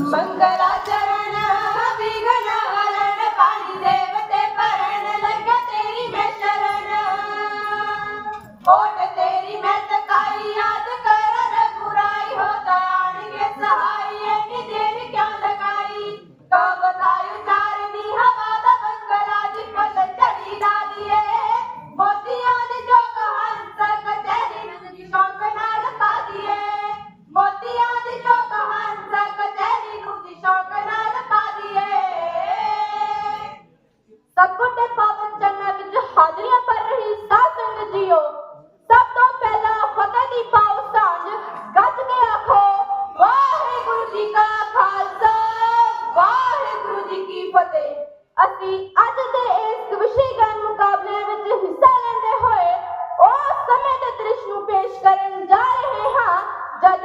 मंगलाचरण ਸਾਥੀ ਅੱਜ ਦੇ ਇਸ ਵਿਸ਼ੇਗਾਨ ਮੁਕਾਬਲੇ ਵਿੱਚ ਹਿੱਸਾ ਲੈਂਦੇ ਹੋਏ ਉਹ ਸਮੇਂ ਦੇ ਦ੍ਰਿਸ਼ ਨੂੰ ਪੇਸ਼ ਕਰਨ ਜਾ ਰਹੇ ਹਾਂ, ਜਦ